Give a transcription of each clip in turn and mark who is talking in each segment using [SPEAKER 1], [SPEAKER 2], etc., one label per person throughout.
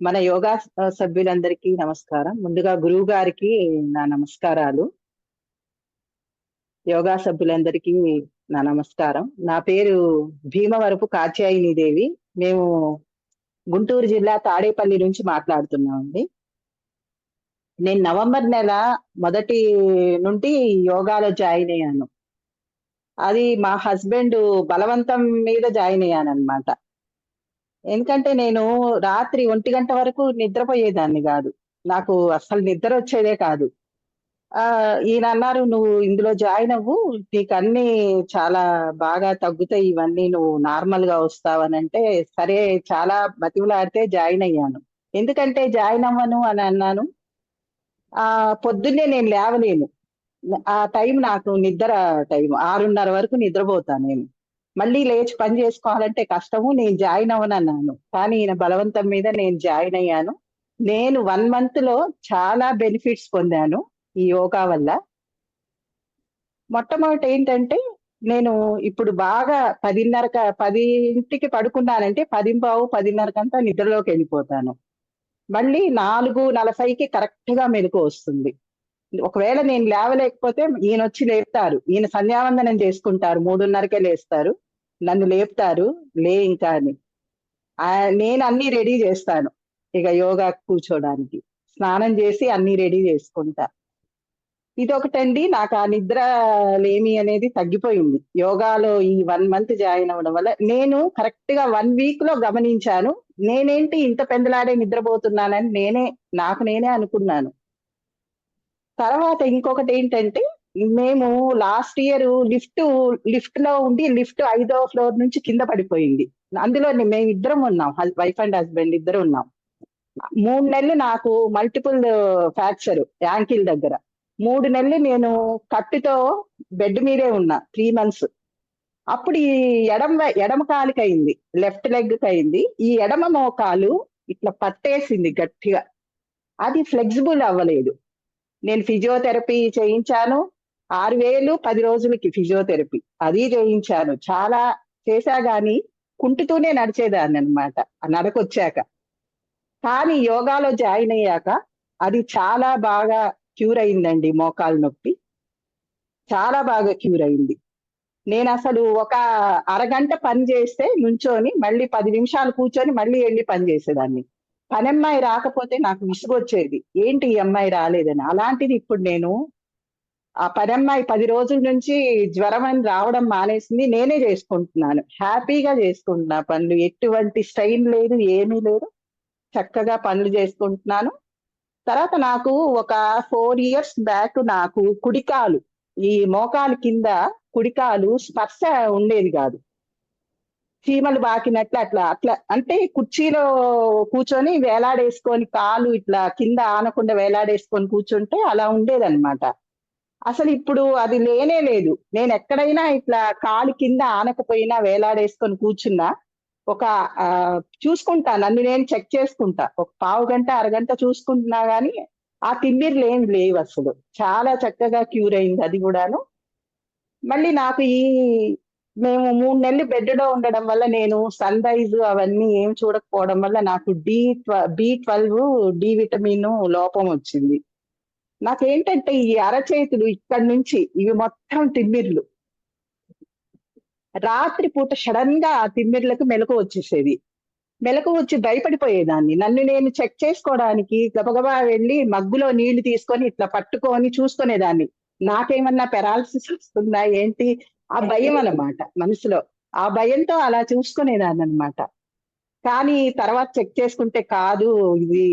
[SPEAKER 1] మన యోగా సభ్యులందరికీ నమస్కారం. ముందుగా గురువు గారికి నా నమస్కారాలు. యోగా సభ్యులందరికీ నా నమస్కారం. నా పేరు భీమవరపు కాత్యాయనిదేవి. మేము గుంటూరు జిల్లా తాడేపల్లి నుంచి మాట్లాడుతున్నామండి. నేను నవంబర్ నెల మొదటి నుండి యోగాలో జాయిన్ అయ్యాను. అది మా హస్బెండ్ బలవంతం మీద జాయిన్ అయ్యాను అనమాట ఎందుకంటే నేను రాత్రి ఒంటి గంట వరకు నిద్రపోయేదాన్ని కాదు నాకు అస్సలు నిద్రొచ్చేదే కాదు. ఈయన అన్నారు "నువ్వు ఇందులో జాయిన్ అవ్వు. నీకు అన్ని చాలా బాగా తగ్గుతాయి ఇవన్నీ. నువ్వు నార్మల్‌గా వస్తావనంటే" సరే చాలా బతిమలాడితే జాయిన్ అయ్యాను. ఎందుకంటే జాయిన్ అవ్వను అని అన్నాను. ఆ పొద్దున్నే నేను లేవలేను. ఆ టైం నాకు నిద్ర టైం. 6:30 వరకు నిద్రపోతాను నేను. మళ్ళీ లేచి పని చేసుకోవాలంటే కష్టము. నేను జాయిన్ అవ్వనన్నాను. కానీ ఈయన బలవంతం మీద నేను జాయిన్ అయ్యాను. నేను వన్ మంత్లో చాలా బెనిఫిట్స్ పొందాను ఈ యోగా వల్ల. మొట్టమొదటి ఏంటంటే, నేను ఇప్పుడు బాగా 10:30క 10కి పడుకున్నానంటే పదింపావు పదిన్నరకంతా నిద్రలోకి వెళ్ళిపోతాను మళ్ళీ 4:40కి కరెక్ట్‌గా మెలుకువొస్తుంది. ఒకవేళ నేను లేవలేకపోతే ఈయన వచ్చి లేపుతారు. ఈయన సంధ్యావందనం చేసుకుంటారు. 3:30కే లేస్తారు. నన్ను లేపుతారు. లే ఇంకా అని. నేను అన్ని రెడీ చేస్తాను ఇక యోగా కూర్చోడానికి. స్నానం చేసి అన్ని రెడీ చేసుకుంటా ఇదొకటండి. నాకు ఆ నిద్ర లేమి అనేది తగ్గిపోయింది. యోగాలో ఈ వన్ మంత్ జాయిన్ అవ్వడం వల్ల. నేను కరెక్ట్‌గా 1 వీక్‌లో గమనించాను. నేనేంటి ఇంత పెందలాడే నిద్రపోతున్నానని నేనే నాకు నేనే అనుకున్నాను. తర్వాత ఇంకొకటి ఏంటంటే మేము లాస్ట్ ఇయర్ లిఫ్ట్ లిఫ్ట్‌లో ఉండి లిఫ్ట్ ఐదో ఫ్లోర్ నుంచి కింద పడిపోయింది. అందులో మేమిద్దరం ఉన్నాం. హస్ వైఫ్ అండ్ హస్బెండ్ ఇద్దరు ఉన్నాం. మూడు నెలలు నాకు మల్టిపుల్ ఫ్రాక్చర్ యాంకిల్ దగ్గర. మూడు నెలలు నేను కట్టుతో బెడ్ మీదే ఉన్నా త్రీ మంత్స్. అప్పుడు ఈ ఎడమ ఎడమ ఎడమ కాలుకయింది. లెఫ్ట్ లెగ్‌కయింది. ఈ ఎడమ మోకాలు ఇట్లా పట్టేసింది గట్టిగా. అది ఫ్లెక్సిబుల్ అవ్వలేదు. నేను ఫిజియోథెరపీ చేయించాను. ఆరు వేలు పది రోజులకి ఫిజియోథెరపీ. అది చేయించాను. చాలా చేశా గానీ కుంటుతూనే నడిచేదాన్ని అనమాట నడకొచ్చాక. కానీ యోగాలో జాయిన్ అయ్యాక అది చాలా బాగా క్యూర్ అయిందండి మోకాలు నొప్పి. చాలా బాగా క్యూర్ అయింది. నేను అసలు ఒక అరగంట పని చేస్తే నుంచొని మళ్ళీ పది నిమిషాలు కూర్చొని మళ్ళీ వెళ్ళి పని చేసేదాన్ని పని అమ్మాయి రాకపోతే నాకు విసుగొచ్చేది. ఏంటి ఈ అమ్మాయి రాలేదని. అలాంటిది ఇప్పుడు నేను ఆ పనమ్మాయి పది రోజుల నుంచి జ్వరం అని రావడం మానేసింది. నేనే చేసుకుంటున్నాను హ్యాపీగా చేసుకుంటున్నా పనులు. ఎటువంటి స్ట్రెయిన్ లేదు. ఏమీ లేదు. చక్కగా పనులు చేసుకుంటున్నాను తర్వాత నాకు ఒక ఫోర్ ఇయర్స్ బ్యాక్ నాకు కుడికాలు ఈ మోకాలు కింద కుడికాలు స్పర్శ ఉండేది కాదు చీమలు బాకినట్లు అట్లా అట్లా అంటే కుర్చీలో కూర్చొని వేలాడేసుకొని కాలు ఇట్లా కింద ఆనకుండా వేలాడేసుకొని కూర్చుంటే అలా అసలు ఇప్పుడు అది లేనే లేదు. నేను ఎక్కడైనా ఇట్లా కాలు కింద ఆనకపోయినా వేలాడేసుకొని కూర్చున్నా, ఒక చూసుకుంటా. నన్ను నేను చెక్ చేసుకుంటా. ఒక పావు గంట అరగంట చూసుకుంటున్నా గానీ, ఆ తిమ్మిర్లేం లేవు అసలు చాలా చక్కగా క్యూర్ అయింది అది కూడాను మళ్ళీ నాకు ఈ మేము మూడు నెలలు బెడ్‌లో ఉండడం వల్ల నేను సన్ రైజ్ అవన్నీ ఏం చూడకపోవడం వల్ల నాకు D B twelve D vitamin లోపం వచ్చింది. నాకేంటంటే ఈ అరచేతులు ఇక్కడి నుంచి ఇవి మొత్తం తిమ్మిర్లు. రాత్రి పూట సడెన్‌గా ఆ తిమ్మిర్లకు మెలకువ వచ్చేసేది మెలకు వచ్చి భయపడిపోయేదాన్ని. నన్ను నేను చెక్ చేసుకోవడానికి గబగబా వెళ్ళి మగ్గులో నీళ్ళు తీసుకొని ఇట్లా పట్టుకొని చూసుకునేదాన్ని. నాకేమన్నా పెరాలసిస్ వస్తుందా ఏంటి? ఆ భయం అన్నమాట మనసులో. ఆ భయంతో అలా చూసుకునేదాన్ని అనమాట కానీ తర్వాత చెక్ చేసుకుంటే కాదు ఇది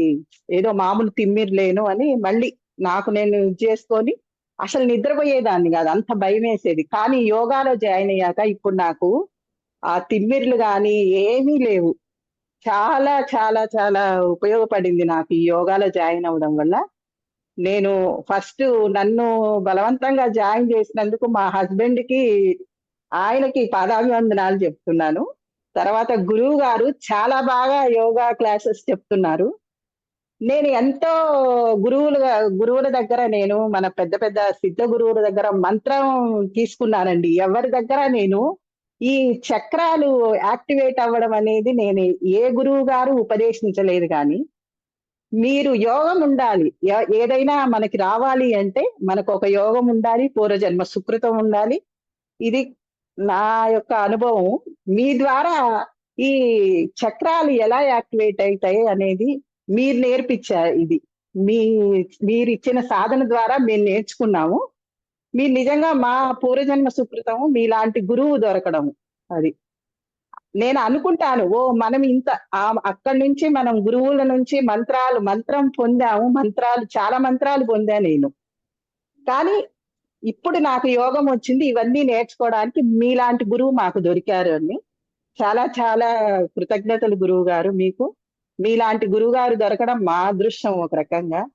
[SPEAKER 1] ఏదో మామూలు తిమ్మిర్లేను అని మళ్ళీ నాకు నేను ఇది చేసుకొని అసలు నిద్రపోయేదాన్ని కాదు అంత భయం వేసేది కానీ యోగాలో జాయిన్ అయ్యాక ఇప్పుడు నాకు ఆ తిమ్మిర్లు కానీ ఏమీ లేవు. చాలా చాలా చాలా ఉపయోగపడింది నాకు ఈ యోగాలో జాయిన్ అవ్వడం వల్ల. నేను ఫస్ట్ నన్ను బలవంతంగా జాయిన్ చేసినందుకు మా హస్బెండ్‌కి, ఆయనకి పాదాభివందనాలు చెప్తున్నాను. తర్వాత గురువు గారు చాలా బాగా యోగా క్లాసెస్ చెప్తున్నారు. నేను ఎంతో గురువులుగా గురువుల దగ్గర నేను మన పెద్ద పెద్ద సిద్ధ గురువుల దగ్గర మంత్రం తీసుకున్నానండి. ఎవరి దగ్గర నేను ఈ చక్రాలు యాక్టివేట్ అవ్వడం అనేది నేను ఏ గురువు గారు ఉపదేశించలేదు కానీ మీరు యోగం ఉండాలి. ఏదైనా మనకి రావాలి అంటే మనకు ఒక యోగం ఉండాలి పూర్వజన్మ సుకృతం ఉండాలి. ఇది నా యొక్క అనుభవం. మీ ద్వారా ఈ చక్రాలు ఎలా యాక్టివేట్ అవుతాయి అనేది మీరు నేర్పించారు ఇది. మీ మీరు ఇచ్చిన సాధన ద్వారా మేము నేర్చుకున్నాము. మీరు నిజంగా మా పూర్వజన్మ సుకృతము మీలాంటి గురువు దొరకడం అది. నేను అనుకుంటాను ఓ మనం ఇంత అక్కడి నుంచి మనం గురువుల నుంచి మంత్రాలు మంత్రం పొందాము మంత్రాలు చాలా మంత్రాలు పొందా నేను. కానీ ఇప్పుడు నాకు యోగం వచ్చింది ఇవన్నీ నేర్చుకోవడానికి మీలాంటి గురువు మాకు దొరికారు అని చాలా చాలా కృతజ్ఞతలు గురువు గారు మీకు. మీలాంటి గురువుగారు దొరకడం మా అదృష్టం ఒక రకంగా.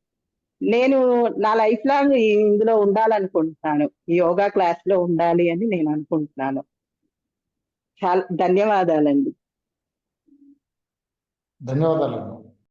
[SPEAKER 1] నేను నా లైఫ్ లాంగ్ ఇందులో ఉండాలనుకుంటున్నాను. యోగా క్లాస్లో ఉండాలి అని నేను అనుకుంటున్నాను. చాలా ధన్యవాదాలండి.
[SPEAKER 2] ధన్యవాదాలు